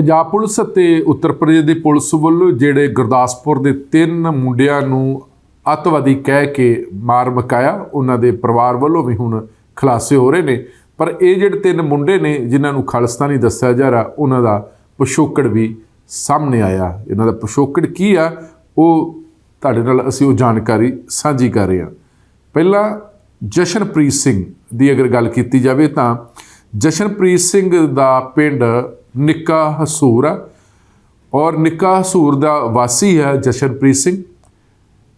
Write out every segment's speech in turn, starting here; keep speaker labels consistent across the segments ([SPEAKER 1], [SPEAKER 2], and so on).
[SPEAKER 1] Punjab police ਅਤੇ ਉੱਤਰ ਪ੍ਰਦੇਸ਼ ਦੀ police ਵੱਲੋਂ ਜਿਹੜੇ ਗੁਰਦਾਸਪੁਰ ਦੇ ਤਿੰਨ ਮੁੰਡਿਆਂ ਨੂੰ ਅੱਤਵਾਦੀ ਕਹਿ ਕੇ ਮਾਰ ਮਕਾਇਆ, ਉਹਨਾਂ ਦੇ ਪਰਿਵਾਰ ਵੱਲੋਂ ਵੀ ਹੁਣ ਖੁਲਾਸੇ ਹੋ ਰਹੇ ਨੇ। ਪਰ ਇਹ ਜਿਹੜੇ ਤਿੰਨ ਮੁੰਡੇ ਨੇ, ਜਿਨ੍ਹਾਂ ਨੂੰ ਖਾਲਿਸਤਾਨੀ ਦੱਸਿਆ ਜਾ ਰਿਹਾ, ਉਹਨਾਂ ਦਾ ਪਿਛੋਕੜ ਵੀ ਸਾਹਮਣੇ ਆਇਆ। ਇਹਨਾਂ ਦਾ ਪਿਛੋਕੜ ਕੀ ਆ, ਉਹ ਤੁਹਾਡੇ ਨਾਲ ਅਸੀਂ ਉਹ ਜਾਣਕਾਰੀ ਸਾਂਝੀ ਕਰ ਰਹੇ ਹਾਂ। ਪਹਿਲਾਂ ਜਸ਼ਨਪ੍ਰੀਤ ਸਿੰਘ ਦੀ ਅਗਰ ਗੱਲ ਕੀਤੀ ਜਾਵੇ ਤਾਂ ਜਸ਼ਨਪ੍ਰੀਤ ਸਿੰਘ ਦਾ ਪਿੰਡ ਨਿੱਕਾ ਹਸੂਰ ਆ। ਔਰ ਨਿੱਕਾ ਹਸੂਰ ਦਾ ਵਾਸੀ ਹੈ ਜਸ਼ਨਪ੍ਰੀਤ ਸਿੰਘ।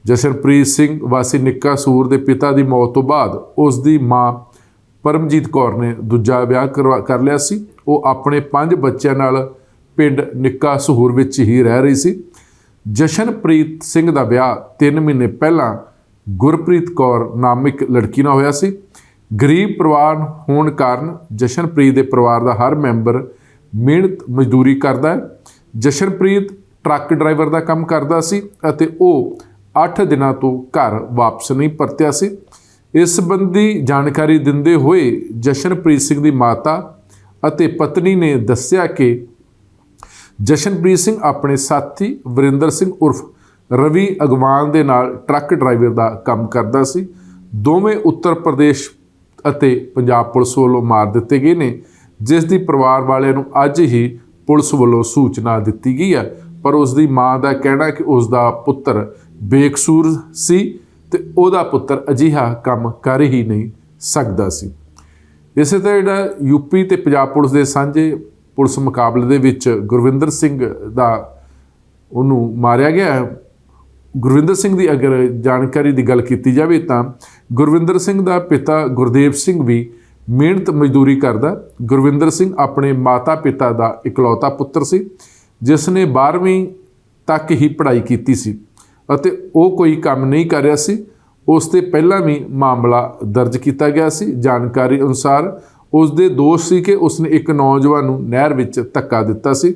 [SPEAKER 1] ਜਸ਼ਨਪ੍ਰੀਤ ਸਿੰਘ ਵਾਸੀ ਨਿੱਕਾ ਹਸੂਰ ਦੇ ਪਿਤਾ ਦੀ ਮੌਤ ਤੋਂ ਬਾਅਦ ਉਸ ਦੀ ਮਾਂ ਪਰਮਜੀਤ ਕੌਰ ਨੇ ਦੂਜਾ ਵਿਆਹ ਕਰਵਾ ਕਰ ਲਿਆ ਸੀ। ਉਹ ਆਪਣੇ ਪੰਜ ਬੱਚਿਆਂ ਨਾਲ ਪਿੰਡ ਨਿੱਕਾ ਹਸੂਰ ਵਿੱਚ ਹੀ ਰਹਿ ਰਹੀ ਸੀ। ਜਸ਼ਨਪ੍ਰੀਤ ਸਿੰਘ ਦਾ ਵਿਆਹ 3 ਮਹੀਨੇ ਪਹਿਲਾਂ ਗੁਰਪ੍ਰੀਤ ਕੌਰ ਨਾਮਿਕ ਲੜਕੀ ਨਾਲ ਹੋਇਆ ਸੀ। ਗਰੀਬ ਪਰਿਵਾਰ ਹੋਣ ਕਾਰਨ ਜਸ਼ਨਪ੍ਰੀਤ ਦੇ ਪਰਿਵਾਰ ਦਾ ਹਰ ਮੈਂਬਰ ਮਿਹਨਤ, ਮਜ਼ਦੂਰੀ ਕਰਦਾ ਹੈ। ਜਸ਼ਨਪ੍ਰੀਤ ਟਰੱਕ ਡਰਾਈਵਰ ਦਾ ਕੰਮ ਕਰਦਾ ਸੀ ਅਤੇ ਉਹ 8 ਦਿਨਾਂ ਤੋਂ ਘਰ ਵਾਪਸ ਨਹੀਂ ਪਰਤਿਆ ਸੀ। ਇਸ ਸੰਬੰਧੀ ਜਾਣਕਾਰੀ ਦਿੰਦੇ ਹੋਏ ਜਸ਼ਨਪ੍ਰੀਤ ਸਿੰਘ ਦੀ ਮਾਤਾ ਅਤੇ ਪਤਨੀ ਨੇ ਦੱਸਿਆ ਕਿ ਜਸ਼ਨਪ੍ਰੀਤ ਸਿੰਘ ਆਪਣੇ ਸਾਥੀ ਵਰਿੰਦਰ ਸਿੰਘ ਉਰਫ ਰਵੀ ਅਗਵਾਨ ਦੇ ਨਾਲ ਟਰੱਕ ਡਰਾਈਵਰ ਦਾ ਕੰਮ ਕਰਦਾ ਸੀ। ਦੋਵੇਂ ਉੱਤਰ ਪ੍ਰਦੇਸ਼ ਅਤੇ ਪੰਜਾਬ ਪੁਲਿਸ ਵੱਲੋਂ ਮਾਰ ਦਿੱਤੇ ਗਏ ਨੇ, ਜਿਸ ਦੀ ਪਰਿਵਾਰ ਵਾਲਿਆਂ ਨੂੰ ਅੱਜ ਹੀ ਪੁਲਿਸ ਵੱਲੋਂ ਸੂਚਨਾ ਦਿੱਤੀ ਗਈ ਹੈ ਪਰ ਉਸ ਦੀ ਮਾਂ ਦਾ ਕਹਿਣਾ ਕਿ ਉਸ ਦਾ ਪੁੱਤਰ ਬੇਕਸੂਰ ਸੀ ਤੇ ਉਹਦਾ ਪੁੱਤਰ ਅਜਿਹਾ ਕੰਮ ਕਰ ਹੀ ਨਹੀਂ ਸਕਦਾ ਸੀ ਇਸੇ ਤਰ੍ਹਾਂ ਜਿਹੜਾ ਯੂਪੀ ਤੇ ਪੰਜਾਬ ਪੁਲਿਸ ਦੇ ਸਾਂਝੇ ਪੁਲਿਸ ਮੁਕਾਬਲੇ ਦੇ ਵਿੱਚ ਗੁਰਵਿੰਦਰ ਸਿੰਘ ਦਾ ਉਹਨੂੰ ਮਾਰਿਆ ਗਿਆ ਹੈ। ਗੁਰਵਿੰਦਰ ਸਿੰਘ ਦੀ ਅਗਰ ਜਾਣਕਾਰੀ ਦੀ ਗੱਲ ਕੀਤੀ ਜਾਵੇ ਤਾਂ ਗੁਰਵਿੰਦਰ ਸਿੰਘ ਦਾ ਪਿਤਾ ਗੁਰਦੇਵ ਸਿੰਘ ਵੀ ਮਿਹਨਤ ਮਜ਼ਦੂਰੀ ਕਰਦਾ। ਗੁਰਵਿੰਦਰ ਸਿੰਘ ਆਪਣੇ ਮਾਤਾ-ਪਿਤਾ ਦਾ ਇਕਲੌਤਾ ਪੁੱਤਰ ਸੀ ਜਿਸ ਨੇ 12ਵੀਂ ਤੱਕ ਹੀ ਪੜ੍ਹਾਈ ਕੀਤੀ ਸੀ ਅਤੇ ਉਹ ਕੋਈ ਕੰਮ ਨਹੀਂ ਕਰ ਰਿਹਾ ਸੀ। ਉਸ ਤੇ ਪਹਿਲਾਂ ਵੀ ਮਾਮਲਾ ਦਰਜ ਕੀਤਾ ਗਿਆ ਸੀ। ਜਾਣਕਾਰੀ ਅਨੁਸਾਰ ਉਸ ਦੇ ਦੋਸ਼ ਸੀ ਕਿ ਉਸਨੇ ਇੱਕ ਨੌਜਵਾਨ ਨੂੰ ਨਹਿਰ ਵਿੱਚ ਧੱਕਾ ਦਿੱਤਾ ਸੀ।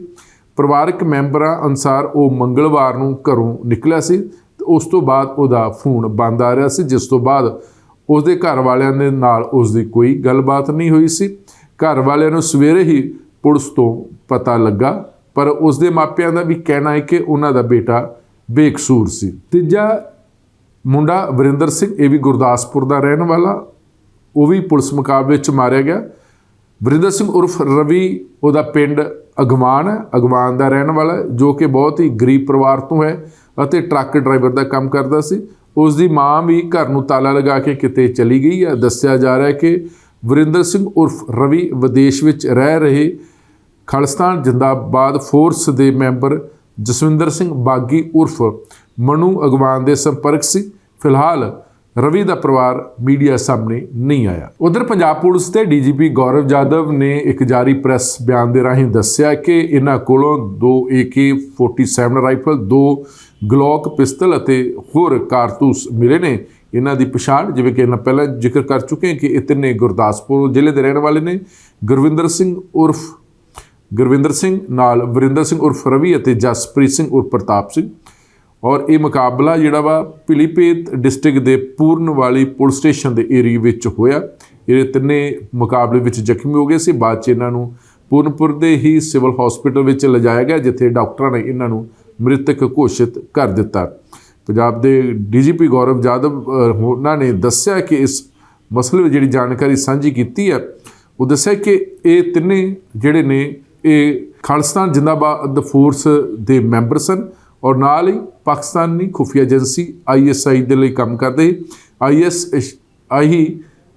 [SPEAKER 1] ਪਰਿਵਾਰਕ ਮੈਂਬਰਾਂ ਅਨੁਸਾਰ ਉਹ ਮੰਗਲਵਾਰ ਨੂੰ ਘਰੋਂ ਨਿਕਲਿਆ ਸੀ ਤੇ ਉਸ ਤੋਂ ਬਾਅਦ ਉਹਦਾ ਫੋਨ ਬੰਦ ਆ ਰਿਹਾ ਸੀ, ਜਿਸ ਤੋਂ ਬਾਅਦ ਉਸਦੇ ਘਰ ਵਾਲਿਆਂ ਦੇ ਨਾਲ ਉਸ ਦੀ ਕੋਈ ਗੱਲਬਾਤ ਨਹੀਂ ਹੋਈ ਸੀ। ਘਰ ਵਾਲਿਆਂ ਨੂੰ ਸਵੇਰੇ ਹੀ ਪੁਲਿਸ ਤੋਂ ਪਤਾ ਲੱਗਾ, ਪਰ ਉਸ ਦੇ ਮਾਪਿਆਂ ਦਾ ਵੀ ਕਹਿਣਾ ਹੈ ਕਿ ਉਹਨਾਂ ਦਾ ਬੇਟਾ ਬੇਕਸੂਰ ਸੀ। ਤੀਜਾ ਮੁੰਡਾ ਵਰਿੰਦਰ ਸਿੰਘ, ਇਹ ਵੀ ਗੁਰਦਾਸਪੁਰ ਦਾ ਰਹਿਣ ਵਾਲਾ, ਉਹ ਵੀ ਪੁਲਿਸ ਮੁਕਾਬਲੇ ਵਿੱਚ ਮਾਰਿਆ ਗਿਆ। ਵਰਿੰਦਰ ਸਿੰਘ ਉਰਫ ਰਵੀ, ਉਹਦਾ ਪਿੰਡ ਅਗਵਾਨ ਹੈ ਅਗਵਾਨ ਦਾ ਰਹਿਣ ਵਾਲਾ ਜੋ ਕਿ ਬਹੁਤ ਹੀ ਗਰੀਬ ਪਰਿਵਾਰ ਤੋਂ ਹੈ ਅਤੇ ਟਰੱਕ ਡਰਾਈਵਰ ਦਾ ਕੰਮ ਕਰਦਾ ਸੀ। ਉਸ ਦੀ ਮਾਂ ਵੀ ਘਰ ਨੂੰ ਤਾਲਾ ਲਗਾ ਕੇ ਕਿਤੇ ਚਲੀ ਗਈ ਹੈ। ਦੱਸਿਆ ਜਾ ਰਿਹਾ ਹੈ ਕਿ ਵਰਿੰਦਰ ਸਿੰਘ ਉਰਫ ਰਵੀ ਵਿਦੇਸ਼ ਵਿੱਚ ਰਹਿ ਰਹੇ ਖਾਲਿਸਤਾਨ ਜਿੰਦਾਬਾਦ ਫੋਰਸ ਦੇ ਮੈਂਬਰ ਜਸਵਿੰਦਰ ਸਿੰਘ ਬਾਗੀ ਉਰਫ ਮਨੂ ਅਗਵਾਨ ਦੇ ਸੰਪਰਕ ਸੀ। ਫਿਲਹਾਲ ਰਵੀ ਦਾ ਪਰਿਵਾਰ ਮੀਡੀਆ ਸਾਹਮਣੇ ਨਹੀਂ ਆਇਆ। ਉਧਰ ਪੰਜਾਬ ਪੁਲਿਸ ਤੇ ਡੀਜੀਪੀ ਗੌਰਵ ਜਾਦਵ ਨੇ ਇੱਕ ਜਾਰੀ ਪ੍ਰੈਸ ਬਿਆਨ ਦੇ ਰਾਹੀਂ ਦੱਸਿਆ ਕਿ ਇਹਨਾਂ ਕੋਲੋਂ ਦੋ AK47 ਰਾਈਫਲ, ਦੋ ਗਲੋਕ ਪਿਸਤਲ ਅਤੇ ਹੋਰ ਕਾਰਤੂਸ ਮਿਲੇ ਨੇ। ਇਹਨਾਂ ਦੀ ਪਛਾਣ, ਜਿਵੇਂ ਕਿ ਇਹਨਾਂ ਪਹਿਲਾਂ ਜ਼ਿਕਰ ਕਰ ਚੁੱਕੇ ਹਾਂ ਕਿ ਇਹ ਤਿੰਨੇ ਗੁਰਦਾਸਪੁਰ ਜ਼ਿਲ੍ਹੇ ਦੇ ਰਹਿਣ ਵਾਲੇ ਨੇ, ਗੁਰਵਿੰਦਰ ਸਿੰਘ ਉਰਫ ਗੁਰਵਿੰਦਰ ਸਿੰਘ, ਨਾਲ ਵਰਿੰਦਰ ਸਿੰਘ ਉਰਫ ਰਵੀ ਅਤੇ ਜਸਪ੍ਰੀਤ ਸਿੰਘ ਉਰਫ ਪ੍ਰਤਾਪ ਸਿੰਘ। ਔਰ ਇਹ ਮੁਕਾਬਲਾ ਜਿਹੜਾ ਵਾ ਪਿਲੀਪੇਤ ਡਿਸਟ੍ਰਿਕਟ ਦੇ ਪੂਰਨ ਵਾਲੀ ਪੁਲਿਸ ਸਟੇਸ਼ਨ ਦੇ ਏਰੀਆ ਵਿੱਚ ਹੋਇਆ। ਇਹ ਤਿੰਨੇ ਮੁਕਾਬਲੇ ਵਿੱਚ ਜ਼ਖਮੀ ਹੋ ਗਏ ਸੀ। ਬਾਅਦ ਚ ਇਹਨਾਂ ਨੂੰ ਪੂਰਨਪੁਰ ਦੇ ਹੀ ਸਿਵਲ ਹਸਪੀਟਲ ਵਿੱਚ ਲਿਜਾਇਆ ਗਿਆ, ਜਿੱਥੇ ਡਾਕਟਰਾਂ ਨੇ ਇਹਨਾਂ ਨੂੰ ਮ੍ਰਿਤਕ ਘੋਸ਼ਿਤ ਕਰ ਦਿੱਤਾ। ਪੰਜਾਬ ਦੇ ਡੀਜੀਪੀ ਗੌਰਵ ਜਾਦਵ ਉਹਨਾਂ ਨੇ ਦੱਸਿਆ ਕਿ ਇਸ ਮਸਲੇ ਵਿੱਚ ਜਿਹੜੀ ਜਾਣਕਾਰੀ ਸਾਂਝੀ ਕੀਤੀ ਹੈ, ਉਹ ਦੱਸਿਆ ਕਿ ਇਹ ਤਿੰਨੇ ਜਿਹੜੇ ਨੇ, ਇਹ ਖਾਲਿਸਤਾਨ ਜਿੰਦਾਬਾਦ ਫੋਰਸ ਦੇ ਮੈਂਬਰ ਸਨ। ਔਰ ਨਾਲ ਹੀ ਪਾਕਿਸਤਾਨੀ ਖੁਫੀਆ ਏਜੰਸੀ ਆਈਐਸਆਈ ਦੇ ਲਈ ਕੰਮ ਕਰਦੇ ਆਈਐਸ ਆਹੀ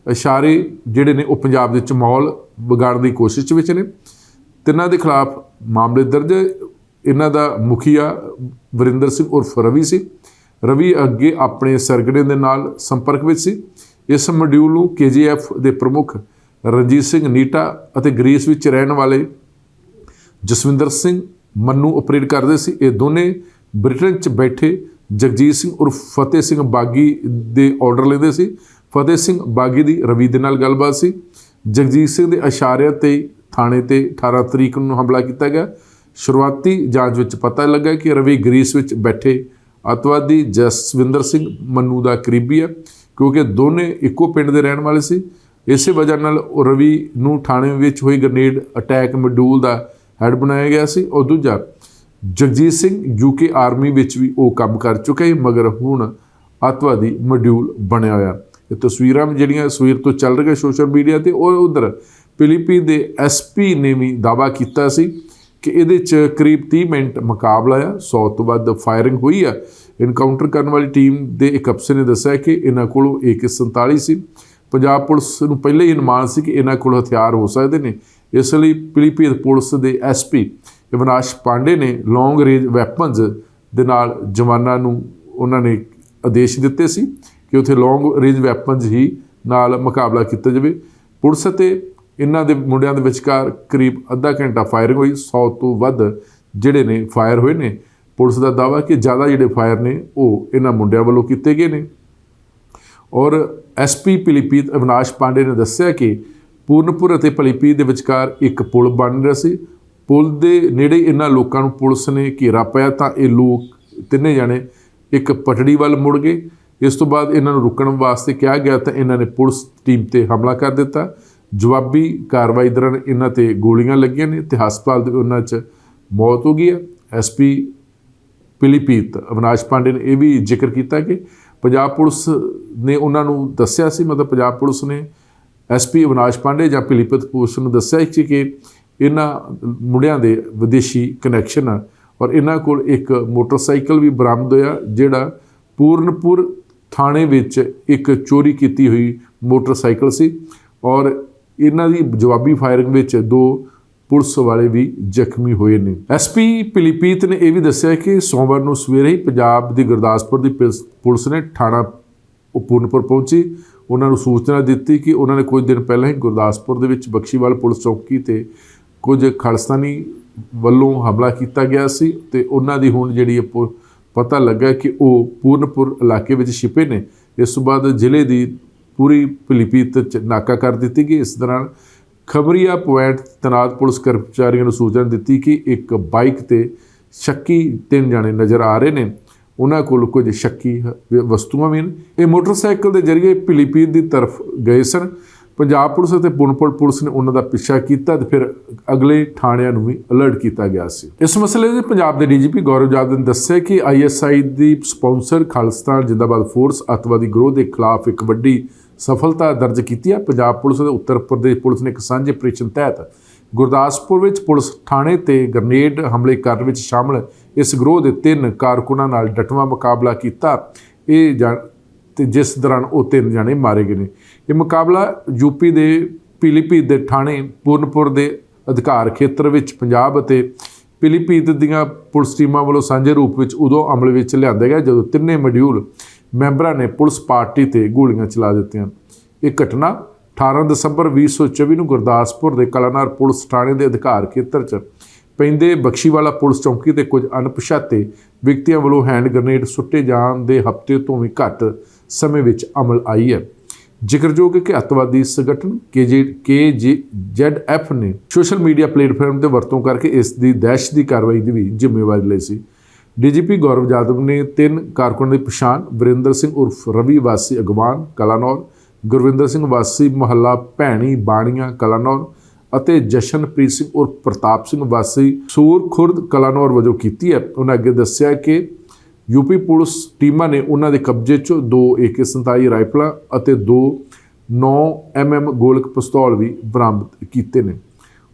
[SPEAKER 1] ਇਸ਼ਾਰੇ ਜਿਹੜੇ ਨੇ ਉਹ ਪੰਜਾਬ ਦੇ ਵਿੱਚ ਮਾਹੌਲ ਵਿਗਾੜਨ ਦੀ ਕੋਸ਼ਿਸ਼ ਵਿੱਚ ਨੇ। ਤਿੰਨਾਂ ਦੇ ਖਿਲਾਫ ਮਾਮਲੇ ਦਰਜ ਇਹਨਾਂ ਦਾ ਮੁਖੀਆ ਵਰਿੰਦਰ ਸਿੰਘ ਉਰਫ ਰਵੀ ਸੀ। ਰਵੀ ਅੱਗੇ ਆਪਣੇ ਸਰਗੜੇ ਦੇ ਨਾਲ ਸੰਪਰਕ ਵਿੱਚ ਸੀ। ਇਸ ਮੋਡਿਊਲ ਨੂੰ ਕੇਜੀਐਫ ਦੇ ਪ੍ਰਮੁੱਖ ਰਣਜੀਤ ਸਿੰਘ ਨੀਟਾ ਅਤੇ ਗ੍ਰੀਸ ਵਿੱਚ ਰਹਿਣ ਵਾਲੇ ਜਸਵਿੰਦਰ ਸਿੰਘ ਮੰਨੂ ਆਪਰੇਟ ਕਰਦੇ ਸੀ। ਇਹ ਦੋਨੇ ਬ੍ਰਿਟਨ 'ਚ ਬੈਠੇ ਜਗਜੀਤ ਸਿੰਘ ਉਰਫ ਫਤਿਹ ਸਿੰਘ ਬਾਗੀ ਦੇ ਆਰਡਰ ਲੈਂਦੇ ਸੀ। ਫਤਿਹ ਸਿੰਘ ਬਾਗੀ ਦੀ ਰਵੀ ਦੇ ਨਾਲ ਗੱਲਬਾਤ ਸੀ। ਜਗਜੀਤ ਸਿੰਘ ਦੇ ਇਸ਼ਾਰਿਆਂ ਤੇ ਥਾਣੇ ਤੇ 18 ਤਰੀਕ ਨੂੰ ਹਮਲਾ ਕੀਤਾ ਗਿਆ। ਸ਼ੁਰੂਆਤੀ ਜਾਂਚ ਵਿੱਚ ਪਤਾ ਲੱਗਾ ਕਿ ਰਵੀ ਗ੍ਰੀਸ ਵਿੱਚ ਬੈਠੇ ਅਤਵਾਦੀ ਜਸਵਿੰਦਰ ਸਿੰਘ ਮੰਨੂ ਦਾ ਕਰੀਬੀ ਹੈ ਕਿਉਂਕਿ ਦੋਨੇ ਇੱਕੋ ਪਿੰਡ ਦੇ ਰਹਿਣ ਵਾਲੇ ਸੀ। ਇਸੇ ਵਜ੍ਹਾ ਨਾਲ ਉਹ ਰਵੀ ਨੂੰ ਥਾਣੇ ਵਿੱਚ ਹੋਈ ਗ੍ਰਨੇਡ ਅਟੈਕ ਮਡਿਊਲ ਦਾ ਹੈਡ ਬਣਾਇਆ ਗਿਆ ਸੀ। ਔਰ ਦੂਜਾ ਜਗਜੀਤ ਸਿੰਘ ਯੂਕੇ ਆਰਮੀ ਵਿੱਚ ਵੀ ਉਹ ਕੰਮ ਕਰ ਚੁੱਕਾ ਹੈ ਮਗਰ ਹੁਣ ਅੱਤਵਾਦੀ ਮੋਡਿਊਲ ਬਣਿਆ ਹੋਇਆ। ਇਹ ਤਸਵੀਰਾਂ ਵੀ ਜਿਹੜੀਆਂ ਸਵੇਰ ਤੋਂ ਚੱਲ ਰਹੀਆਂ ਸੋਸ਼ਲ ਮੀਡੀਆ ਤੇ, ਉਹ ਉਧਰ ਫਿਲੀਪੀਨ ਦੇ ਐਸਪੀ ਨੇ ਵੀ ਦਾਵਾ ਕੀਤਾ ਸੀ ਕਿ ਇਹਦੇ ਚ ਕਰੀਬ 30 ਮਿੰਟ ਮੁਕਾਬਲਾ ਆ 100 ਤੋਂ ਵੱਧ ਫਾਇਰਿੰਗ ਹੋਈ ਆ। ਇਨਕਾਊਂਟਰ ਕਰਨ ਵਾਲੀ ਟੀਮ ਦੇ ਇੱਕ ਅਫਸਰ ਨੇ ਦੱਸਿਆ ਕਿ ਇਹਨਾਂ ਕੋਲ AK47 ਸੀ। ਪੰਜਾਬ ਪੁਲਿਸ ਨੂੰ ਪਹਿਲੇ ਹੀ ਅਨੁਮਾਨ ਸੀ ਕਿ ਇਹਨਾਂ ਕੋਲ ਹਥਿਆਰ ਹੋ ਸਕਦੇ ਨੇ, ਇਸ ਲਈ ਫਿਲੀਪੀਨ ਪੁਲਿਸ ਦੇ ਐਸਪੀ ਅਵਿਨਾਸ਼ ਪਾਂਡੇ ਨੇ ਲੌਂਗ ਰੇਂਜ ਵੈਪਨਸ ਦੇ ਨਾਲ ਜਵਾਨਾਂ ਨੂੰ ਉਹਨਾਂ ਨੇ ਆਦੇਸ਼ ਦਿੱਤੇ ਸੀ ਕਿ ਉੱਥੇ ਲੌਂਗ ਰੇਂਜ ਵੈਪਨਸ ਹੀ ਨਾਲ ਮੁਕਾਬਲਾ ਕੀਤਾ ਜਾਵੇ। ਪੁਲਿਸ ਅਤੇ ਇਹਨਾਂ ਦੇ ਮੁੰਡਿਆਂ ਦੇ ਵਿਚਕਾਰ ਕਰੀਬ ਅੱਧਾ ਘੰਟਾ ਫਾਇਰਿੰਗ ਹੋਈ 100 ਤੋਂ ਵੱਧ ਜਿਹੜੇ ਨੇ ਫਾਇਰ ਹੋਏ ਨੇ। ਪੁਲਿਸ ਦਾ ਦਾਅਵਾ ਕਿ ਜ਼ਿਆਦਾ ਜਿਹੜੇ ਫਾਇਰ ਨੇ, ਉਹ ਇਹਨਾਂ ਮੁੰਡਿਆਂ ਵੱਲੋਂ ਕੀਤੇ ਗਏ ਨੇ। ਔਰ ਐਸਪੀ ਪਿਲੀਪੀਤ ਅਵਿਨਾਸ਼ ਪਾਂਡੇ ਨੇ ਦੱਸਿਆ ਕਿ ਪੂਰਨਪੁਰ ਅਤੇ ਪਲੀਪੀਤ ਦੇ ਵਿਚਕਾਰ ਇੱਕ ਪੁਲ ਬਣ ਰਿਹਾ ਸੀ। ਪੁਲ ਦੇ ਨੇੜੇ ਇਹਨਾਂ ਲੋਕਾਂ ਨੂੰ ਪੁਲਿਸ ਨੇ ਘੇਰਾ ਪਾਇਆ ਤਾਂ ਇਹ ਲੋਕ ਤਿੰਨੇ ਜਣੇ ਇੱਕ ਪਟੜੀ ਵੱਲ ਮੁੜ ਗਏ। ਇਸ ਤੋਂ ਬਾਅਦ ਇਹਨਾਂ ਨੂੰ ਰੁਕਣ ਵਾਸਤੇ ਕਿਹਾ ਗਿਆ ਤਾਂ ਇਹਨਾਂ ਨੇ ਪੁਲਿਸ ਟੀਮ ਤੇ ਹਮਲਾ ਕਰ ਦਿੱਤਾ। ਜਵਾਬੀ ਕਾਰਵਾਈ ਦੌਰਾਨ ਇਹਨਾਂ ਤੇ ਗੋਲੀਆਂ ਲੱਗੀਆਂ ਨੇ ਤੇ ਹਸਪਤਾਲ ਦੇ ਉਹਨਾਂ 'ਚ ਮੌਤ ਹੋ ਗਈ ਹੈ। ਐਸਪੀ ਪਿਲੀਪੀਤ ਅਵਿਨਾਸ਼ ਪਾਂਡੇ ਨੇ ਇਹ ਵੀ ਜ਼ਿਕਰ ਕੀਤਾ ਕਿ ਪੰਜਾਬ ਪੁਲਿਸ ਨੇ ਉਹਨਾਂ ਨੂੰ ਦੱਸਿਆ ਸੀ, ਮਤਲਬ ਪੰਜਾਬ ਪੁਲਿਸ ਨੇ ਐਸਪੀ ਅਵਿਨਾਸ਼ ਪਾਂਡੇ ਜਾਂ ਪਿਲੀਪੀਤ ਪੁਲਿਸ ਨੂੰ ਦੱਸਿਆ ਕਿ ਇਹਨਾਂ ਮੁੰਡਿਆਂ ਦੇ ਵਿਦੇਸ਼ੀ ਕਨੈਕਸ਼ਨ ਆ। ਔਰ ਇਹਨਾਂ ਕੋਲ ਇੱਕ ਮੋਟਰਸਾਈਕਲ ਵੀ ਬਰਾਮਦ ਹੋਇਆ, ਜਿਹੜਾ ਪੂਰਨਪੁਰ ਥਾਣੇ ਵਿੱਚ ਇੱਕ ਚੋਰੀ ਕੀਤੀ ਹੋਈ ਮੋਟਰਸਾਈਕਲ ਸੀ। ਔਰ ਇਹਨਾਂ ਦੀ ਜਵਾਬੀ ਫਾਇਰਿੰਗ ਵਿੱਚ ਦੋ ਪੁਲਿਸ ਵਾਲੇ ਵੀ ਜ਼ਖਮੀ ਹੋਏ ਨੇ। ਐਸਪੀ ਪਿਲੀਪੀਤ ਨੇ ਇਹ ਵੀ ਦੱਸਿਆ ਕਿ ਸੋਮਵਾਰ ਨੂੰ ਸਵੇਰੇ ਹੀ ਪੰਜਾਬ ਦੀ ਗੁਰਦਾਸਪੁਰ ਦੀ ਪੁਲਿਸ- ਪੁਲਿਸ ਨੇ ਥਾਣਾ ਪੂਰਨਪੁਰ ਪਹੁੰਚੀ। ਉਹਨਾਂ ਨੂੰ ਸੂਚਨਾ ਦਿੱਤੀ ਕਿ ਉਹਨਾਂ ਨੇ ਕੁਝ ਦਿਨ ਪਹਿਲਾਂ ਹੀ ਗੁਰਦਾਸਪੁਰ ਦੇ ਵਿੱਚ ਬਖਸ਼ੀਵਾਲ ਪੁਲਿਸ ਚੌਕੀ ਤੇ ਕੁਝ ਖਾਲਿਸਤਾਨੀ ਵੱਲੋਂ ਹਮਲਾ ਕੀਤਾ ਗਿਆ ਸੀ ਤੇ ਉਹਨਾਂ ਦੀ ਹੁਣ ਜਿਹੜੀ ਪੁ- ਪਤਾ ਲੱਗਾ ਕਿ ਉਹ ਪੂਰਨਪੁਰ ਇਲਾਕੇ ਵਿੱਚ ਛਿਪੇ ਨੇ। ਇਸ ਤੋਂ ਬਾਅਦ ਜ਼ਿਲ੍ਹੇ ਦੀ ਪੂਰੀ ਫਿਲੀਪੀਤ ਚ, ਨਾਕਾ ਕਰ ਦਿੱਤੀ ਗਈ। ਇਸ ਦੌਰਾਨ ਖਬਰੀਆ ਪੁਆਇੰਟ ਤਨਾਤ ਪੁਲਿਸ ਕਰਮਚਾਰੀਆਂ ਨੂੰ ਸੂਚਨਾ ਦਿੱਤੀ ਕਿ ਇੱਕ ਬਾਈਕ ਤੇ ਸ਼ੱਕੀ ਤਿੰਨ ਜਣੇ ਨਜ਼ਰ ਆ ਰਹੇ ਨੇ। ਉਹਨਾਂ ਕੋਲ ਕੁਝ ਸ਼ੱਕੀ ਵਸਤੂਆਂ ਵੀ ਨੇ ਇਹ ਮੋਟਰਸਾਈਕਲ ਦੇ ਜ਼ਰੀਏ ਫਿਲੀਪੀਨ ਦੀ ਤਰਫ ਗਏ ਸਨ। ਪੰਜਾਬ ਪੁਲਿਸ ਅਤੇ ਪੁਨਪੁਰ ਪੁਲਿਸ ਨੇ ਉਹਨਾਂ ਦਾ ਪਿੱਛਾ ਕੀਤਾ ਤੇ ਫਿਰ ਅਗਲੇ ਥਾਣਿਆਂ ਨੂੰ ਵੀ ਅਲਰਟ ਕੀਤਾ ਗਿਆ ਸੀ। ਇਸ ਮਸਲੇ ਦੇ ਪੰਜਾਬ ਦੇ ਡੀਜੀਪੀ ਗੌਰਵ ਜਾਦਵ ਨੇ ਦੱਸਿਆ ਕਿ ਆਈਐਸਆਈ ਦੀ ਸਪਾਂਸਰ ਖਾਲਿਸਤਾਨ ਜਿੰਦਾਬਾਦ ਫੋਰਸ ਅੱਤਵਾਦੀ ਗਰੋਹ ਦੇ ਖਿਲਾਫ ਇੱਕ ਵੱਡੀ ਸਫਲਤਾ ਦਰਜ ਕੀਤੀ ਹੈ। ਪੰਜਾਬ ਪੁਲਿਸ ਅਤੇ ਉੱਤਰ ਪ੍ਰਦੇਸ਼ ਪੁਲਿਸ ਨੇ ਇੱਕ ਸਾਂਝੇ ਆਪਰੇਸ਼ਨ ਤਹਿਤ ਗੁਰਦਾਸਪੁਰ ਵਿੱਚ ਪੁਲਿਸ ਥਾਣੇ ਤੇ ਗ੍ਰਨੇਡ ਹਮਲੇ ਕਰਨ ਵਿੱਚ ਸ਼ਾਮਲ ਇਸ ਗਰੋਹ ਦੇ ਤਿੰਨ ਕਾਰਕੁਨਾਂ ਨਾਲ ਡਟਵਾਂ ਮੁਕਾਬਲਾ ਕੀਤਾ। ਇਹ ਜਾਣ- ਤੇ ਜਿਸ ਦੌਰਾਨ ਉਹ ਤਿੰਨ ਜਾਣੇ ਮਾਰੇ ਗਏ ਨੇ। ਇਹ ਮੁਕਾਬਲਾ ਯੂਪੀ ਦੇ ਪੀਲੀਭੀਤ ਦੇ ਥਾਣੇ ਪੂਰਨਪੁਰ ਦੇ ਅਧਿਕਾਰ ਖੇਤਰ ਵਿੱਚ ਪੰਜਾਬ ਅਤੇ ਪੀਲੀਭੀਤ ਦੀਆਂ ਪੁਲਿਸ ਟੀਮਾਂ ਵੱਲੋਂ ਸਾਂਝੇ ਰੂਪ ਵਿੱਚ ਉਦੋਂ ਅਮਲ ਵਿੱਚ ਲਿਆਂਦਾ ਗਿਆ ਜਦੋਂ ਤਿੰਨੇ ਮੋਡਿਊਲ ਮੈਂਬਰਾਂ ਨੇ ਪੁਲਿਸ ਪਾਰਟੀ ਤੇ ਗੋਲੀਆਂ ਚਲਾ ਦਿੱਤੀਆਂ। ਇਹ ਘਟਨਾ 18 ਦਸੰਬਰ 2024 ਨੂੰ ਗੁਰਦਾਸਪੁਰ ਦੇ ਕਲਾਨਾਰ ਪੁਲਿਸ ਥਾਣੇ ਦੇ ਅਧਿਕਾਰ ਖੇਤਰ 'ਚ ਪੈਂਦੇ ਬਖਸ਼ੀਵਾਲਾ ਪੁਲਿਸ ਚੌਂਕੀ ਤੇ ਕੁਝ ਅਣਪਛਾਤੇ ਵਿਅਕਤੀਆਂ ਵੱਲੋਂ ਹੈਂਡ ਗ੍ਰਨੇਡ ਸੁੱਟੇ ਜਾਣ ਦੇ ਹਫ਼ਤੇ ਤੋਂ ਵੀ ਘੱਟ ਸਮੇਂ ਵਿੱਚ ਅਮਲ ਆਈ ਹੈ। ਜ਼ਿਕਰਯੋਗ ਹੈ ਕਿ ਅੱਤਵਾਦੀ ਸੰਗਠਨ ਕੇਜੀ, ਕੇਜੀਜ਼ੈਡਐਫ ਨੇ ਸੋਸ਼ਲ ਮੀਡੀਆ ਪਲੇਟਫਾਰਮ ਤੇ ਵਰਤੋਂ ਕਰਕੇ ਇਸ ਦੀ ਦਹਿਸ਼ਤ ਦੀ ਕਾਰਵਾਈ ਦੀ ਵੀ ਜ਼ਿੰਮੇਵਾਰੀ ਲਈ ਸੀ। ਡੀਜੀਪੀ ਗੌਰਵ ਯਾਦਵ ਨੇ ਤਿੰਨ ਕਾਰਕੁਨਾਂ ਦੀ ਪਛਾਣ ਵਰਿੰਦਰ ਸਿੰਘ ਉਰਫ ਰਵੀ ਵਾਸੀ ਅਗਵਾਨ, ਕਲਾਨੌਰ, ਗੁਰਵਿੰਦਰ ਸਿੰਘ ਵਾਸੀ ਮਹੱਲਾ ਭੈਣੀ ਬਾਣੀਆਂ, ਕਲਾਨੌਰ ਅਤੇ ਜਸ਼ਨਪ੍ਰੀਤ ਸਿੰਘ ਔਰ ਪ੍ਰਤਾਪ ਸਿੰਘ ਵਾਸੀ ਸੂਰ ਖੁਰਦ ਕਲਾਨੌਰ ਵਜੋਂ ਕੀਤੀ ਹੈ। ਉਹਨਾਂ ਅੱਗੇ ਦੱਸਿਆ ਕਿ ਯੂਪੀ ਪੁਲਿਸ ਟੀਮਾਂ ਨੇ ਉਹਨਾਂ ਦੇ ਕਬਜ਼ੇ 'ਚੋਂ ਦੋ AK47 ਰਾਈਫਲਾਂ ਅਤੇ ਦੋ 9 mm ਗੋਲਕ ਪਿਸਤੌਲ ਵੀ ਬਰਾਮਦ ਕੀਤੇ ਨੇ।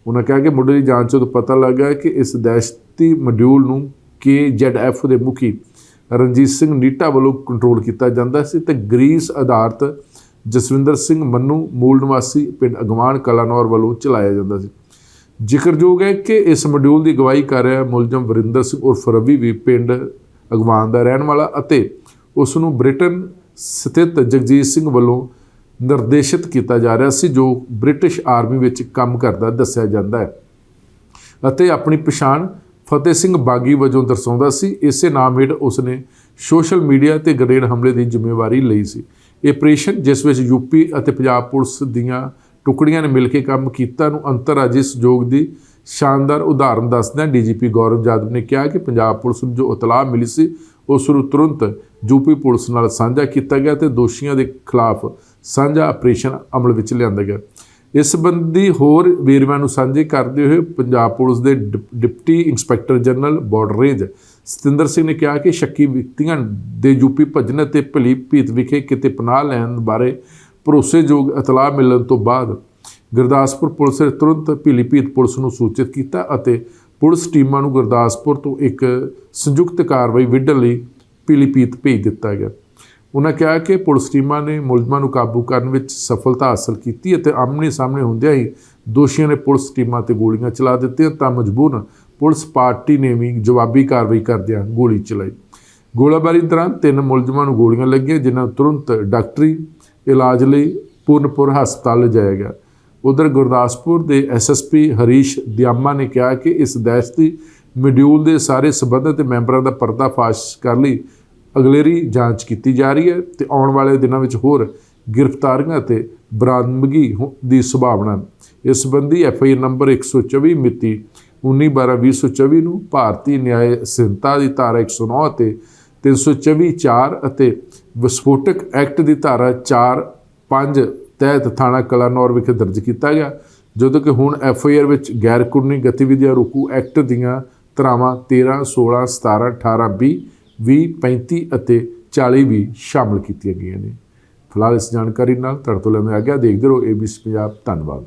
[SPEAKER 1] ਉਹਨਾਂ ਕਿਹਾ ਕਿ ਮੁੱਢਲੀ ਜਾਂਚ ਤੋਂ ਪਤਾ ਲੱਗਾ ਕਿ ਇਸ ਦਹਿਸ਼ਤੀ ਮੋਡਿਊਲ ਨੂੰ KZF ਦੇ ਮੁਖੀ ਰਣਜੀਤ ਸਿੰਘ ਨੀਟਾ ਵੱਲੋਂ ਕੰਟਰੋਲ ਕੀਤਾ ਜਾਂਦਾ ਸੀ ਤੇ ਗ੍ਰੀਸ ਆਧਾਰਿਤ ਜਸਵਿੰਦਰ ਸਿੰਘ ਮੰਨੂ ਮੂਲ ਨਿਵਾਸੀ ਪਿੰਡ ਅਗਵਾਨ ਕਲਾਨੌਰ ਵੱਲੋਂ ਚਲਾਇਆ ਜਾਂਦਾ ਸੀ। ਜ਼ਿਕਰਯੋਗ ਹੈ ਕਿ ਇਸ ਮੋਡਿਊਲ ਦੀ ਅਗਵਾਈ ਕਰ ਰਿਹਾ ਮੁਲਜ਼ਮ ਵਰਿੰਦਰ ਸਿੰਘ ਉਰਫ ਰਵੀ ਵੀ ਪਿੰਡ ਅਗਵਾਨ ਦਾ ਰਹਿਣ ਵਾਲਾ ਅਤੇ ਉਸ ਨੂੰ ਬ੍ਰਿਟਨ ਸਥਿਤ ਜਗਜੀਤ ਸਿੰਘ ਵੱਲੋਂ ਨਿਰਦੇਸ਼ਿਤ ਕੀਤਾ ਜਾ ਰਿਹਾ ਸੀ, ਜੋ ਬ੍ਰਿਟਿਸ਼ ਆਰਮੀ ਵਿੱਚ ਕੰਮ ਕਰਦਾ ਦੱਸਿਆ ਜਾਂਦਾ ਹੈ। ਅਤੇ ਆਪਣੀ ਪਛਾਣ ਫਤਿਹ ਸਿੰਘ ਬਾਗੀ ਵਜੋਂ ਦਰਸਾਉਂਦਾ ਸੀ। ਇਸੇ ਨਾਮ ਹੇਠ ਉਸਨੇ ਸੋਸ਼ਲ ਮੀਡੀਆ ਤੇ ਗ੍ਰੇਡ ਹਮਲੇ ਦੀ ਜ਼ਿੰਮੇਵਾਰੀ ਲਈ ਸੀ। ਇਹ ਆਪਰੇਸ਼ਨ ਜਿਸ ਵਿੱਚ ਯੂਪੀ ਅਤੇ ਪੰਜਾਬ ਪੁਲਿਸ ਦੀਆਂ ਟੁਕੜੀਆਂ ਨੇ ਮਿਲ ਕੇ ਕੰਮ ਕੀਤਾ ਨੂੰ ਅੰਤਰਰਾਜੀ ਸਹਿਯੋਗ ਦੀ ਸ਼ਾਨਦਾਰ ਉਦਾਹਰਨ ਦੱਸਦਿਆਂ ਡੀਜੀਪੀ ਗੌਰਵ ਯਾਦਵ ਨੇ ਕਿਹਾ ਕਿ ਪੰਜਾਬ ਪੁਲਿਸ ਨੂੰ ਜੋ ਇਤਲਾਹ ਮਿਲੀ ਸੀ, ਉਸ ਨੂੰ ਤੁਰੰਤ ਯੂਪੀ ਪੁਲਿਸ ਨਾਲ ਸਾਂਝਾ ਕੀਤਾ ਗਿਆ ਤੇ ਦੋਸ਼ੀਆਂ ਦੇ ਖਿਲਾਫ ਸਾਂਝਾ ਆਪਰੇਸ਼ਨ ਅਮਲ ਵਿੱਚ ਲਿਆਂਦਾ ਗਿਆ। ਇਸ ਸੰਬੰਧੀ ਹੋਰ ਵੇਰਵਿਆਂ ਨੂੰ ਸਾਂਝੇ ਕਰਦੇ ਹੋਏ ਪੰਜਾਬ ਪੁਲਿਸ ਦੇ deputy- deputy inspector general border range Satinder Singh ਨੇ ਕਿਹਾ ਕਿ ਸ਼ੱਕੀ ਵਿਅਕਤੀਆਂ ਦੇ ਯੂਪੀ ਭੱਜਣ ਅਤੇ ਭਲੀਭੀਤ ਵਿਖੇ ਕਿਤੇ ਪਨਾਹ ਲੈਣ ਬਾਰੇ ਭਰੋਸੇਯੋਗ ਇਤਲਾਹ ਮਿਲਣ ਤੋਂ ਬਾਅਦ ਗੁਰਦਾਸਪੁਰ ਪੁਲਿਸ ਨੇ ਤੁਰੰਤ ਭੀਲੀਭੀਤ ਪੁਲਿਸ ਨੂੰ ਸੂਚਿਤ ਕੀਤਾ ਅਤੇ ਪੁਲਿਸ ਟੀਮਾਂ ਨੂੰ ਗੁਰਦਾਸਪੁਰ ਤੋਂ ਇੱਕ ਸੰਯੁਕਤ ਕਾਰਵਾਈ ਵਿੱਢਣ ਲਈ ਭੀਲੀਭੀਤ ਭੇਜ ਦਿੱਤਾ ਗਿਆ। ਉਹਨਾਂ ਕਿਹਾ ਕਿ ਪੁਲਿਸ ਟੀਮਾਂ ਨੇ ਮੁਲਜ਼ਮਾਂ ਨੂੰ ਕਾਬੂ ਕਰਨ ਵਿੱਚ ਸਫਲਤਾ ਹਾਸਲ ਕੀਤੀ ਅਤੇ ਆਮਣੇ ਸਾਹਮਣੇ ਹੁੰਦਿਆਂ ਹੀ ਦੋਸ਼ੀਆਂ ਨੇ ਪੁਲਿਸ ਟੀਮਾਂ ਤੇ ਗੋਲੀਆਂ ਚਲਾ ਦਿੱਤੀਆਂ ਤਾਂ ਮਜਬੂਰਨ ਪੁਲਿਸ ਪਾਰਟੀ ਨੇ ਵੀ ਜਵਾਬੀ ਕਾਰਵਾਈ ਕਰਦਿਆਂ ਗੋਲੀ ਚਲਾਈ। ਗੋਲਾਬਾਰੀ ਦੌਰਾਨ ਤਿੰਨ ਮੁਲਜ਼ਮਾਂ ਨੂੰ ਗੋਲੀਆਂ ਲੱਗੀਆਂ, ਜਿਨ੍ਹਾਂ ਨੂੰ ਤੁਰੰਤ ਡਾਕਟਰੀ ਇਲਾਜ ਲਈ ਪੂਰਨਪੁਰ ਹਸਪਤਾਲ ਲਿਜਾਇਆ ਗਿਆ। ਉਧਰ ਗੁਰਦਾਸਪੁਰ ਦੇ ਐਸਐਸਪੀ ਹਰੀਸ਼ ਦਿਆਮਾ ਨੇ ਕਿਹਾ ਕਿ ਇਸ ਦਹਿਸ਼ਤੀ ਮੋਡਿਊਲ ਦੇ ਸਾਰੇ ਸਬੰਧਤ ਮੈਂਬਰਾਂ ਦਾ ਪਰਦਾਫਾਸ਼ ਕਰ ਲਈ ਅਗਲੇਰੀ ਜਾਂਚ ਕੀਤੀ ਜਾ ਰਹੀ ਹੈ ਤੇ ਆਉਣ ਵਾਲੇ ਦਿਨਾਂ ਵਿੱਚ ਹੋਰ ਗ੍ਰਿਫਤਾਰੀਆਂ ਅਤੇ ਬਰਾਮਦਗੀ ਹੋ- ਦੀ ਸੰਭਾਵਨਾ ਇਸ ਸੰਬੰਧੀ ਐਫਆਈਆਰ ਨੰਬਰ 124 ਮਿਤੀ 19/12/2024 ਨੂੰ ਭਾਰਤੀ ਨਿਆਇ ਸੰਹਿਤਾ ਦੀ ਧਾਰਾ 109 ਅਤੇ 324 4 ਅਤੇ ਵਿਸਫੋਟਕ ਐਕਟ ਦੀ ਧਾਰਾ 4 5 ਤਹਿਤ ਥਾਣਾ ਕਲਾਨੌਰ ਵਿਖੇ ਦਰਜ ਕੀਤਾ ਗਿਆ, ਜਦੋਂ ਕਿ ਹੁਣ ਐੱਫ ਆਈ ਆਰ ਵਿੱਚ ਗੈਰ ਕਾਨੂੰਨੀ ਗਤੀਵਿਧੀਆਂ ਰੋਕੂ ਐਕਟ ਦੀਆਂ ਧਾਰਾਵਾਂ 13 16 17 18 20 20 35 ਅਤੇ 40 ਵੀ ਸ਼ਾਮਲ ਕੀਤੀਆਂ ਗਈਆਂ ਨੇ। ਫਿਲਹਾਲ ਇਸ ਜਾਣਕਾਰੀ ਨਾਲ ਤੁਹਾਡੇ ਤੋਂ ਲੈਂਦੇ ਆ ਗਿਆ ਦੇਖਦੇ ਰਹੋ ਏਬੀਸੀ ਪੰਜਾਬ, ਧੰਨਵਾਦ।